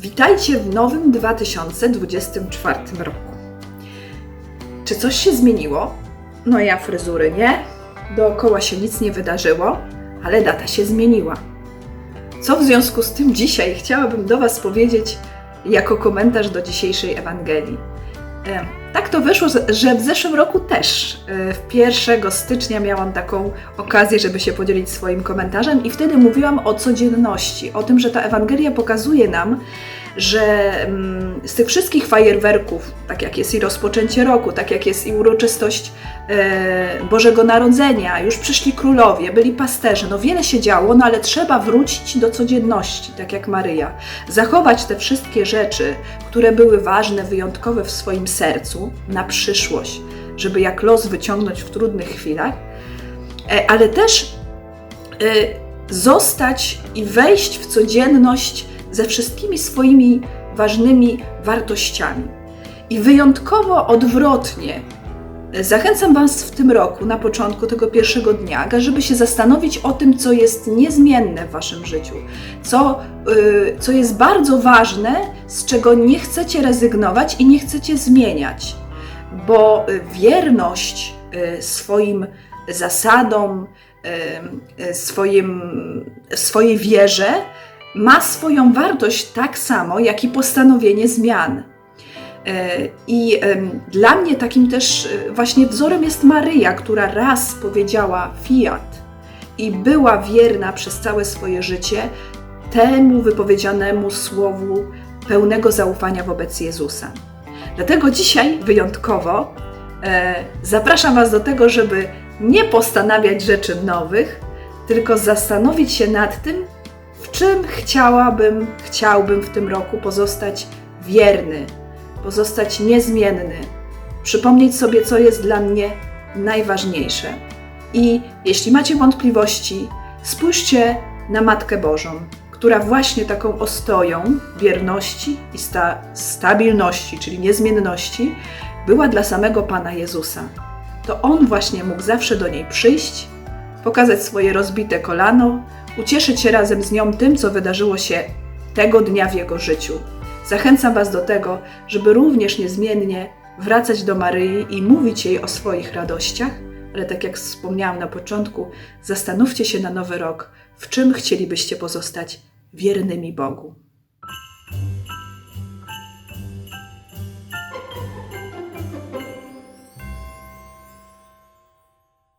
Witajcie w nowym 2024 roku. Czy coś się zmieniło? No ja fryzury nie, dookoła się nic nie wydarzyło, ale data się zmieniła. Co w związku z tym dzisiaj chciałabym do Was powiedzieć jako komentarz do dzisiejszej Ewangelii? Tak to wyszło, że w zeszłym roku też, e, w 1 stycznia miałam taką okazję, żeby się podzielić swoim komentarzem i wtedy mówiłam o codzienności, o tym, że ta Ewangelia pokazuje nam, że mm, z tych wszystkich fajerwerków, tak jak jest i rozpoczęcie roku, tak jak jest i uroczystość e, Bożego Narodzenia, już przyszli królowie, byli pasterze, no wiele się działo, no ale trzeba wrócić do codzienności, tak jak Maryja. Zachować te wszystkie rzeczy, które były ważne, wyjątkowe w swoim sercu na przyszłość, żeby jak los wyciągnąć w trudnych chwilach, e, ale też e, zostać i wejść w codzienność ze wszystkimi swoimi ważnymi wartościami. I wyjątkowo odwrotnie. Zachęcam Was w tym roku, na początku tego pierwszego dnia, żeby się zastanowić o tym, co jest niezmienne w Waszym życiu, co, y, co jest bardzo ważne, z czego nie chcecie rezygnować i nie chcecie zmieniać, bo y, wierność y, swoim zasadom, y, y, swoim, swojej wierze ma swoją wartość tak samo, jak i postanowienie zmian. E, I dla mnie takim też e, właśnie wzorem jest Maryja, która raz powiedziała fiat i była wierna przez całe swoje życie temu wypowiedzianemu słowu pełnego zaufania wobec Jezusa. Dlatego dzisiaj wyjątkowo e, zapraszam Was do tego, żeby nie postanawiać rzeczy nowych, tylko zastanowić się nad tym, w czym chciałabym, chciałbym w tym roku pozostać wierny, pozostać niezmienny, przypomnieć sobie, co jest dla mnie najważniejsze. I jeśli macie wątpliwości, spójrzcie na Matkę Bożą, która właśnie taką ostoją wierności i sta stabilności, czyli niezmienności, była dla samego Pana Jezusa. To On właśnie mógł zawsze do niej przyjść, pokazać swoje rozbite kolano, ucieszyć się razem z nią tym, co wydarzyło się tego dnia w jego życiu. Zachęcam Was do tego, żeby również niezmiennie wracać do Maryi i mówić jej o swoich radościach, ale tak jak wspomniałam na początku, zastanówcie się na nowy rok, w czym chcielibyście pozostać wiernymi Bogu.